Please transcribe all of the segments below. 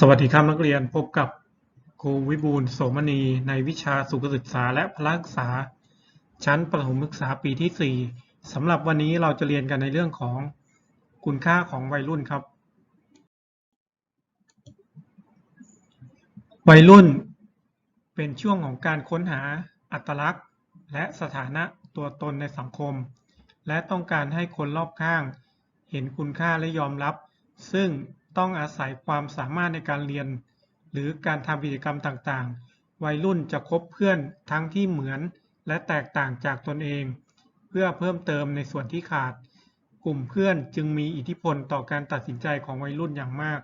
สวัสดีครับนักเรียนพบกับครูวิบูลโสมณี ในวิชาสุขศึกษาและพละศึกษา ชั้นประถมศึกษาปีที่ 4สำหรับวันนี้เราจะเรียนกันในเรื่องของคุณค่าของวัยรุ่นครับ วัยรุ่นเป็นช่วงของการค้นหาอัตลักษณ์ และสถานะตัวตนในสังคม และต้องการให้คนรอบข้าง เห็นคุณค่าและยอมรับ ซึ่ง ต้องอาศัยความสามารถในการเรียน หรือการทำกิจกรรมต่างๆ วัยรุ่นจะคบเพื่อนทั้งที่เหมือนและแตกต่างจากตนเอง เพื่อเพิ่มเติมในส่วนที่ขาด กลุ่มเพื่อนจึงมีอิทธิพลต่อการตัดสินใจของวัยรุ่นอย่างมาก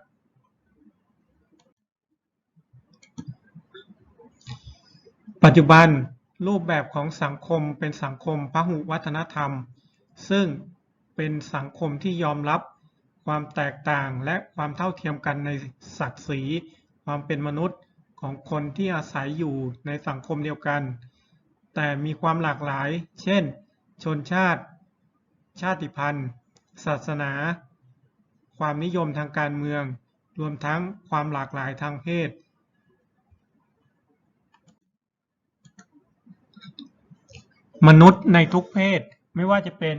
ปัจจุบันรูปแบบของสังคมเป็นสังคมพหุวัฒนธรรม ซึ่งเป็นสังคมที่ยอมรับ ความแตกต่างและความเท่าเทียมกันในศักดิ์ศรี ความเป็นมนุษย์ของคนที่อาศัยอยู่ในสังคมเดียวกัน แต่มีความหลากหลาย เช่น ชนชาติ ชาติพันธุ์ ศาสนา ความนิยมทางการเมือง รวมทั้งความหลากหลายทางเพศ มนุษย์ในทุกเพศไม่ว่าจะเป็น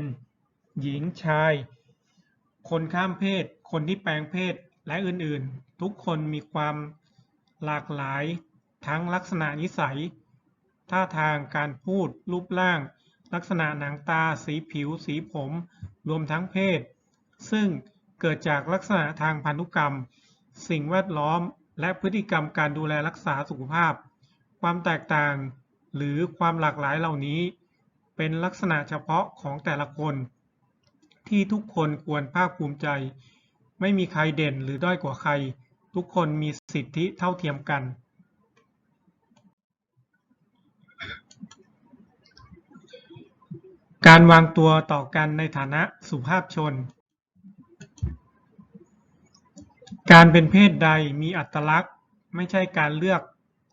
หญิงชาย คนข้ามเพศ คนที่แปลงเพศ และอื่นๆ ทุกคนมีความหลากหลายทั้งลักษณะนิสัย ท่าทางการพูด รูปร่าง ลักษณะหนังตา สีผิว สีผม รวมทั้งเพศ ซึ่งเกิดจากลักษณะทางพันธุกรรม สิ่งแวดล้อม และพฤติกรรมการดูแลรักษาสุขภาพ ความแตกต่างหรือความหลากหลายเหล่านี้ เป็นลักษณะเฉพาะของแต่ละคน ที่ทุกคนควรภาคภูมิใจ ไม่มีใครเด่นหรือด้อยกว่าใคร ทุกคนมีสิทธิเท่าเทียมกัน การวางตัวต่อกันในฐานะสุภาพชน การเป็นเพศใดมีอัตลักษณ์ ไม่ใช่การเลือก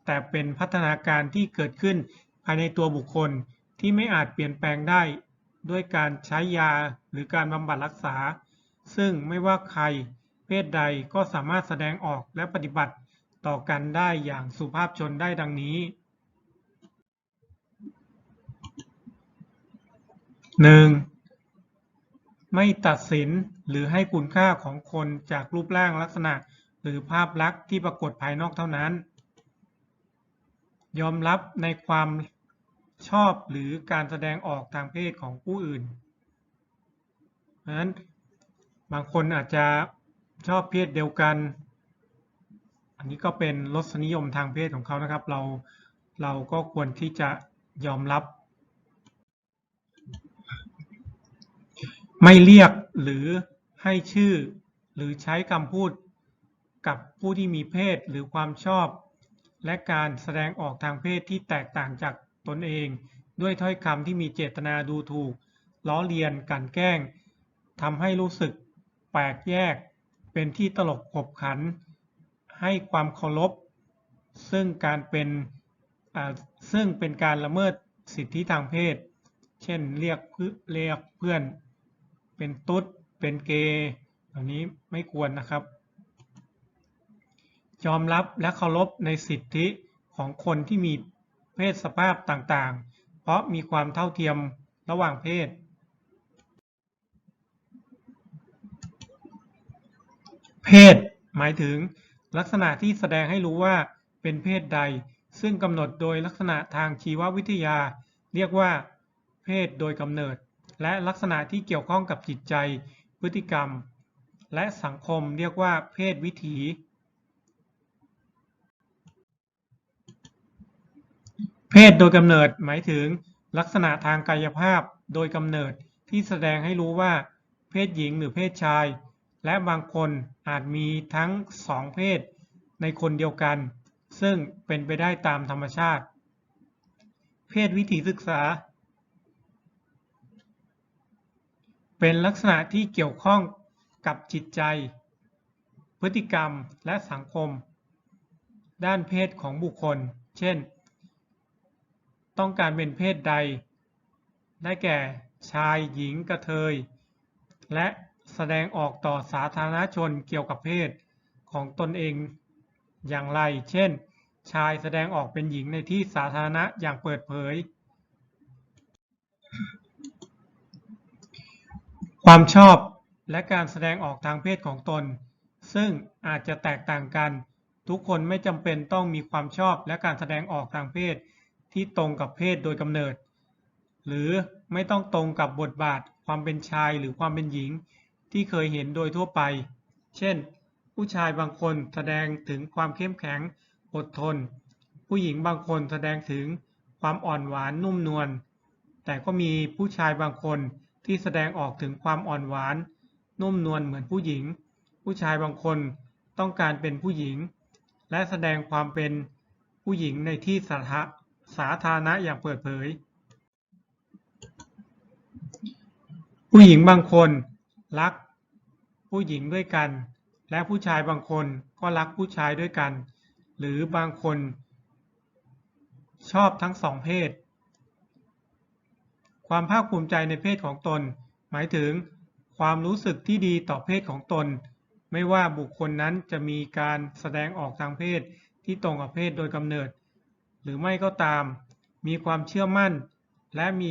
แต่เป็นพัฒนาการที่เกิดขึ้นภายในตัวบุคคลที่ไม่อาจเปลี่ยนแปลงได้ ด้วยการใช้ยาหรือการบำบัดรักษา ซึ่งไม่ว่าใครเพศใดก็สามารถแสดงออกและปฏิบัติต่อกันได้อย่างสุภาพชนได้ดังนี้ 1. ไม่ตัดสินหรือให้คุณค่าของคนจากรูปร่างลักษณะ หรือภาพลักษณ์ที่ปรากฏภายนอกเท่านั้น ยอมรับในความ ชอบหรือการแสดงออกทางเพศของผู้อื่น เพราะฉะนั้นบางคนอาจจะชอบเพศเดียวกัน อันนี้ก็เป็นรสนิยมทางเพศของเขานะครับ เราเราก็ควรที่จะยอมรับ ไม่เรียกหรือให้ชื่อหรือใช้คำพูดกับผู้ที่มีเพศหรือความชอบ และการแสดงออกทางเพศที่แตกต่างจาก ตนเองด้วยถ้อยคำที่มีเจตนาดูถูก ล้อเลียนกันแกล้งทำให้รู้สึกแปลกแยก เป็นที่ตลกขบขัน ให้ความเคารพ ซึ่งการเป็นซึ่งเป็นการละเมิดสิทธิทางเพศ เช่นเรียกเรียกเพื่อน เป็นตุ๊ด เป็นเกย์เหล่านี้ไม่ควรนะครับยอมรับและเคารพในสิทธิของคนที่มี เพศสภาพต่างๆ เพราะมีความเท่าเทียมระหว่างเพศ เพศ หมายถึงลักษณะที่แสดงให้รู้ว่าเป็นเพศใด ซึ่งกำหนดโดยลักษณะทางชีววิทยา เรียกว่า เพศโดยกำเนิด และลักษณะที่เกี่ยวข้องกับจิตใจ พฤติกรรม และสังคมเรียกว่าเพศวิถี เพ ศโดยกำเนิดหมายถึงลักษณะทางกายภาพโดยกำเนิดที่แสดงให้รู้ว่า เพศหญิงหรือเพศชาย และบางคนอาจมีทั้งสองเพศในคนเดียวกัน ซึ่งเป็นไปได้ตามธรรมชาติ เพศวิถีศึกษา เป็นลักษณะที่เกี่ยวข้องกับจิตใจ พฤติกรรมและสังคม ด้านเพศของบุคคล เช่น ต้องการเป็นเพศใด ได้แก่ชายหญิงกระเทย และแสดงออกต่อสาธารณชนเกี่ยวกับเพศของตนเองอย่างไร เช่น ชายแสดงออกเป็นหญิงในที่สาธารณะอย่างเปิดเผย ความชอบและการแสดงออกทางเพศของตน ซึ่งอาจจะแตกต่างกัน ทุกคนไม่จำเป็นต้องมีความชอบและการแสดงออกทางเพศ ที่ตรงกับเพศโดยกำเนิด หรือไม่ต้องตรงกับบทบาทความเป็นชายหรือความเป็นหญิงที่เคยเห็นโดยทั่วไป เช่น ผู้ชายบางคนแสดงถึงความเข้มแข็งอดทน ผู้หญิงบางคนแสดงถึงความอ่อนหวานนุ่มนวล แต่ก็มีผู้ชายบางคนที่แสดงออกถึงความอ่อนหวาน นุ่มนวลเหมือนผู้หญิง ผู้ชายบางคนต้องการเป็นผู้หญิง และแสดงความเป็นผู้หญิงในที่สาธา สาธารณะอย่างเปิดเผย ผู้หญิงบางคนรักผู้หญิงด้วยกัน และผู้ชายบางคนก็รักผู้ชายด้วยกัน หรือบางคนชอบทั้งสองเพศ ความภาคภูมิใจในเพศของตน หมายถึงความรู้สึกที่ดีต่อเพศของตน ไม่ว่าบุคคลนั้นจะมีการแสดงออกทางเพศที่ตรงกับเพศโดยกำเนิด หรือไม่ก็ตาม มีความเชื่อมั่น และมี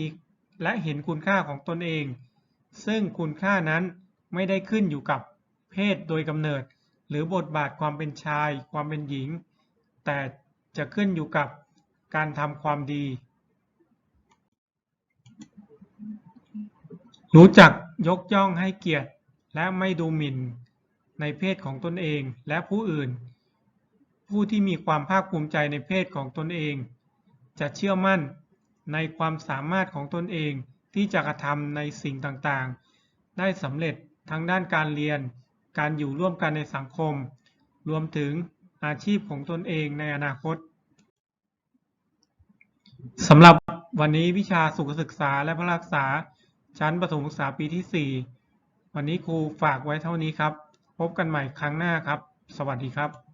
และเห็นคุณค่าของตนเอง ซึ่งคุณค่านั้นไม่ได้ขึ้นอยู่กับเพศโดยกำเนิด หรือบทบาทความเป็นชาย ความเป็นหญิง แต่จะขึ้นอยู่กับการทำความดี รู้จักยกย่องให้เกียรติ และไม่ดูหมิ่น ในเพศของตนเองและผู้อื่น ผู้ที่มีความภาคภูมิใจในเพศของตนเอง จะเชื่อมั่นในความสามารถของตนเองที่จะกระทำในสิ่งต่างๆ ได้สำเร็จทั้งด้านการเรียน การอยู่ร่วมกันในสังคม รวมถึงอาชีพของตนเองในอนาคตสำหรับวันนี้วิชาสุขศึกษาและพระรักษา ชั้นประถมศึกษาปีที่ 4 วันนี้ครูฝากไว้เท่านี้ครับ พบกันใหม่ครั้งหน้าครับ สวัสดีครับ